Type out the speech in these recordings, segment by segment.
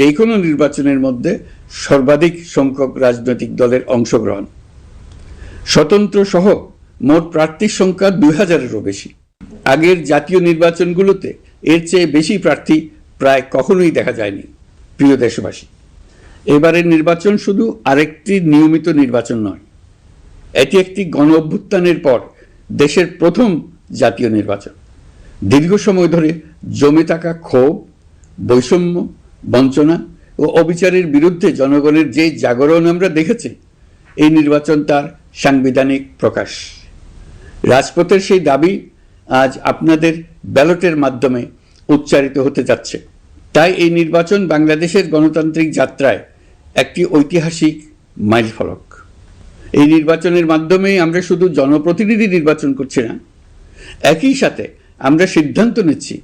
যে কোনো নির্বাচনের মধ্যে সর্বাধিক সংখ্যক রাজনৈতিক দলের অংশগ্রহণ। স্বতন্ত্র সহ মোট প্রার্থীর সংখ্যা দুই হাজারেরও বেশি। আগের জাতীয় নির্বাচনগুলোতে এর চেয়ে বেশি প্রার্থী প্রায় কখনোই দেখা যায়নি, প্রিয় দেশবাসী। এবারের নির্বাচন শুধু আরেকটি নিয়মিত নির্বাচন নয়, এটি একটি গণ অভ্যুত্থানের পর দেশের প্রথম জাতীয় নির্বাচন। দীর্ঘ সময় ধরে জমে থাকা ক্ষোভ, বৈষম্য বঞ্চনা ও অবিচারের বিরুদ্ধে জনগণের যে জাগরণ আমরা দেখেছি, এই নির্বাচন তার সাংবিধানিক প্রকাশ। রাজপথের সেই দাবি আজ আপনাদের ব্যালটের মাধ্যমে উচ্চারিত হতে যাচ্ছে। তাই এই নির্বাচন বাংলাদেশের গণতান্ত্রিক যাত্রায় একটি ঐতিহাসিক মাইলফলক। এই নির্বাচনের মাধ্যমে আমরা শুধু জনপ্রতিনিধি নির্বাচন করছি না, একই সাথে আমরা সিদ্ধান্ত নিচ্ছি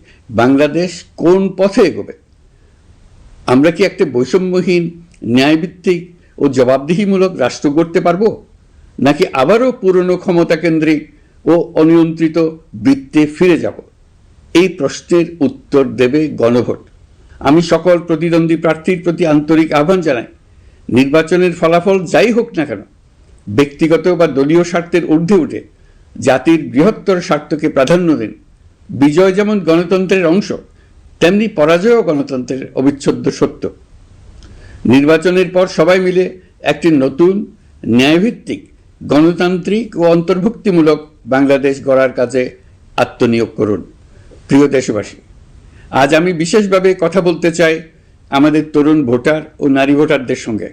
বাংলাদেশ কোন পথে এগোবে। আমরা কি একটা বৈষম্যহীন, ন্যায়ভিত্তিক ও জবাবদিহিমূলক রাষ্ট্র গড়তে পারব? নাকি আবারও পুরনো ক্ষমতা কেন্দ্রিক ও অনিয়ন্ত্রিত বৃত্তে ফিরে যাব? এই প্রশ্নের উত্তর দেবে গণভোট। আমি সকল প্রতিদ্বন্দ্বী প্রার্থীর প্রতি আন্তরিক আহ্বান জানাই। নির্বাচনের ফলাফল যাই হোক না কেন, ব্যক্তিগত বা দলীয় স্বার্থের ঊর্ধ্বে উঠে জাতির বৃহত্তর স্বার্থকে প্রাধান্য দিন। বিজয় যেমন গণতন্ত্রের অংশ তেমনি পরাজয়ও গণতন্ত্রের অবিচ্ছেদ্য সত্য। নির্বাচনের পর সবাই মিলে একটি নতুন, ন্যায়ভিত্তিক, গণতান্ত্রিক ও অন্তর্ভুক্তিমূলক বাংলাদেশ গড়ার কাজে আত্মনিয়োগ করুন। প্রিয় দেশবাসী, আজ আমি বিশেষভাবে কথা বলতে চাই আমাদের তরুণ ভোটার ও নারী ভোটারদের সঙ্গে।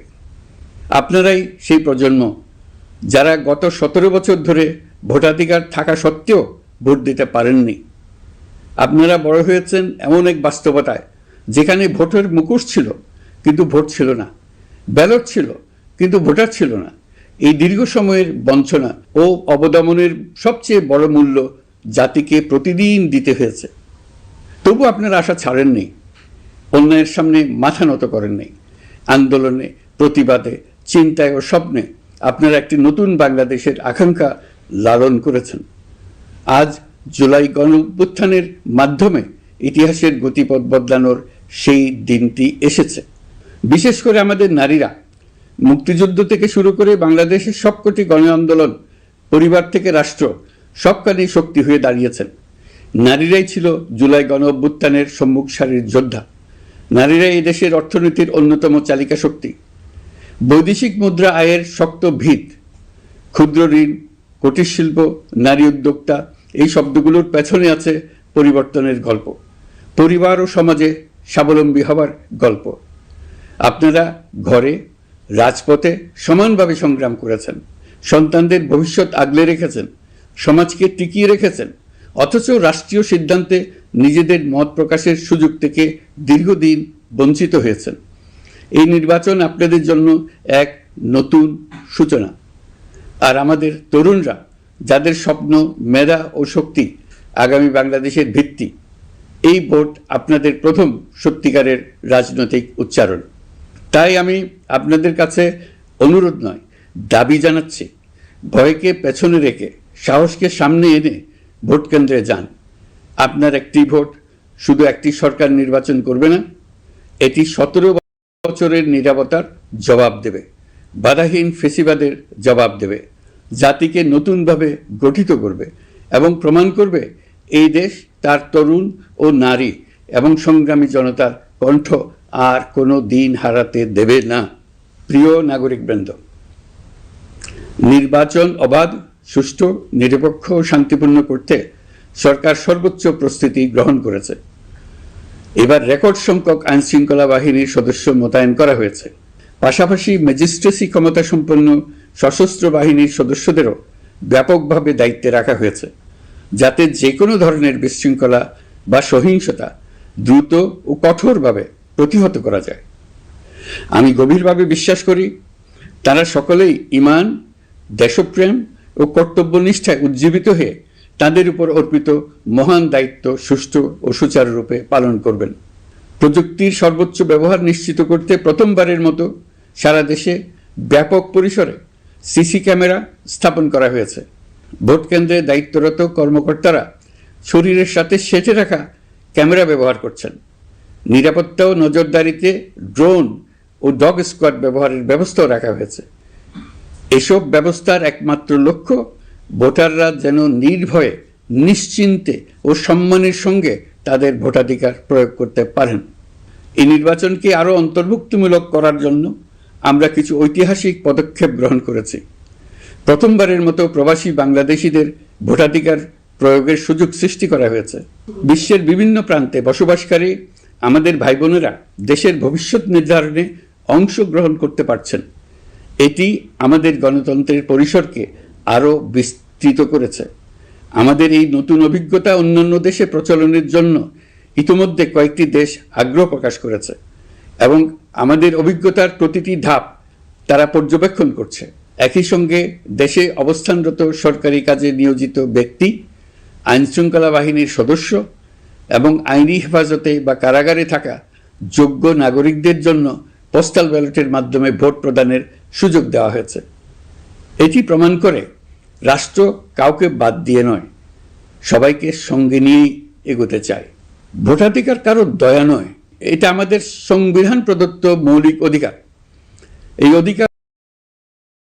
আপনারাই সেই প্রজন্ম যারা গত সতেরো বছর ধরে ভোটাধিকার থাকা সত্ত্বেও ভোট দিতে পারেননি। আপনারা বড় হয়েছেন এমন এক বাস্তবতায়, যেখানে ভোটের মুখোশ ছিল, কিন্তু ভোট ছিল না। ব্যালট ছিল, কিন্তু ভোটার ছিল না। এই দীর্ঘ সময়ের বঞ্চনা ও অবদমনের সবচেয়ে বড় মূল্য জাতিকে প্রতিদিন দিতে হয়েছে। তবু আপনারা আশা ছাড়েননি, অন্যায়ের সামনে মাথা নত করেননি। আন্দোলনে, প্রতিবাদে, চিন্তায় ও স্বপ্নে আপনারা একটি নতুন বাংলাদেশের আকাঙ্ক্ষা লালন করেছেন। আজ জুলাই গণ অভ্যুত্থানের মাধ্যমে ইতিহাসের গতিপথ বদলানোর সেই দিনটি এসেছে। বিশেষ করে আমাদের নারীরা। মুক্তিযুদ্ধ থেকে শুরু করে বাংলাদেশের সবকটি গণ আন্দোলন পরিবার থেকে রাষ্ট্র সবখানেই শক্তি হয়ে দাঁড়িয়েছেন। নারীরাই ছিল জুলাই গণ অভ্যুত্থানের সম্মুখ সারির যোদ্ধা। নারীরাই এই দেশের অর্থনীতির অন্যতম চালিকা শক্তি। বৈদেশিক মুদ্রা আয়ের শক্ত ভিত। ক্ষুদ্র ঋণ কুটির শিল্প নারী উদ্যোক্তা এই শব্দগুলোর পেছনে আছে পরিবর্তনের গল্প। পরিবার ও সমাজে স্বাবলম্বী হবার গল্প। আপনারা ঘরে, রাজপথে সমানভাবে সংগ্রাম করেছেন। সন্তানদের ভবিষ্যৎ আগলে রেখেছেন। সমাজকে টিকিয়ে রেখেছেন। অথচ রাষ্ট্রীয় সিদ্ধান্তে নিজেদের মত প্রকাশের সুযোগ থেকে দীর্ঘদিন বঞ্চিত হয়েছেন। এই নির্বাচন আপনাদের জন্য এক নতুন সূচনা। আর আমাদের তরুণরা যাদের স্বপ্ন, মেধা ও শক্তি আগামী বাংলাদেশের ভিত্তি। এই ভোট আপনাদের প্রথম সত্যিকারের রাজনৈতিক উচ্চারণ। তাই আমি আপনাদের কাছে অনুরোধ নয়, দাবি জানাচ্ছি, ভয়কে পেছনে রেখে, সাহসকে সামনে এনে ভোট কেন্দ্রে যান। আপনার একটি ভোট শুধু একটি সরকার নির্বাচন করবে না, এটি সতেরো বছরের নিরাপত্তার জবাব দেবে। বাধাহীন ফেসিবাদের জবাব দেবে। জাতিকে নতুনভাবে গঠিত করবে এবং প্রমাণ করবে এই দেশ তার তরুণ ও নারী এবং সংগ্রামী জনতার কণ্ঠ আর কোনো দিন হারাতে দেবে না। প্রিয় নাগরিকবৃন্দ, নির্বাচন অবাধ, সুষ্ঠু, নিরপেক্ষ ও শান্তিপূর্ণ করতে সরকার সর্বোচ্চ প্রস্তুতি গ্রহণ করেছে। এবার রেকর্ড সংখ্যক আইন শৃঙ্খলা বাহিনীর সদস্য মোতায়েন করা হয়েছে। পাশাপাশি ম্যাজিস্ট্রেসি ক্ষমতা সম্পন্ন সশস্ত্র বাহিনীর সদস্যদেরও ব্যাপকভাবে দায়িত্বে রাখা হয়েছে, যাতে যে কোনো ধরনের বিশৃঙ্খলা বা সহিংসতা দ্রুত ও কঠোরভাবে প্রতিহত করা যায়। আমি গভীরভাবে বিশ্বাস করি, তারা সকলেই ইমান, দেশপ্রেম ও কর্তব্যনিষ্ঠায় উজ্জীবিত হয়ে তাদের উপর অর্পিত মহান দায়িত্ব সুষ্ঠু ও সুচারুরূপে পালন করবেন। প্রযুক্তির সর্বোচ্চ ব্যবহার নিশ্চিত করতে প্রথমবারের মতো সারা দেশে ব্যাপক পরিসরে সিসি ক্যামেরা স্থাপন করা হয়েছে। ভোট কেন্দ্রে দায়িত্বরত কর্মকর্তারা শরীরের সাথে সেটে রাখা ক্যামেরা ব্যবহার করছেন। নিরাপত্তা ও নজরদারিতে ড্রোন ও ডগ স্কোয়াড ব্যবহারের ব্যবস্থাও রাখা হয়েছে। এসব ব্যবস্থার একমাত্র লক্ষ্য ভোটাররা যেন নির্ভয়ে, নিশ্চিন্তে ও সম্মানের সঙ্গে তাদের ভোটাধিকার প্রয়োগ করতে পারেন। এই নির্বাচনকে আরও অন্তর্ভুক্তিমূলক করার জন্য আমরা কিছু ঐতিহাসিক পদক্ষেপ গ্রহণ করেছি। প্রথমবারের মতো প্রবাসী বাংলাদেশিদের ভোটাধিকার প্রয়োগের সুযোগ সৃষ্টি করা হয়েছে। বিশ্বের বিভিন্ন প্রান্তে বসবাসকারী আমাদের ভাই বোনেরা দেশের ভবিষ্যৎ নির্ধারণে অংশগ্রহণ করতে পারছেন। এটি আমাদের গণতন্ত্রের পরিসরকে আরও বিস্তৃত করেছে। আমাদের এই নতুন অভিজ্ঞতা অন্যান্য দেশে প্রচলনের জন্য ইতিমধ্যে কয়েকটি দেশ আগ্রহ প্রকাশ করেছে। এবং আমাদের অভিজ্ঞতার প্রতিটি ধাপ তারা পর্যবেক্ষণ করছে। একই সঙ্গে দেশে অবস্থানরত সরকারি কাজে নিয়োজিত ব্যক্তি, আইনশৃঙ্খলা বাহিনীর সদস্য এবং আইনি হেফাজতে বা কারাগারে থাকা যোগ্য নাগরিকদের জন্য পোস্টাল ব্যালটের মাধ্যমে ভোট প্রদানের সুযোগ দেওয়া হয়েছে। এটি প্রমাণ করে রাষ্ট্র কাউকে বাদ দিয়ে নয়, সবাইকে সঙ্গে নিয়েই এগোতে চায়। ভোটাধিকার কারও দয়া নয় এটা আমাদের সংবিধান প্রদত্ত মৌলিক অধিকার। এই অধিকার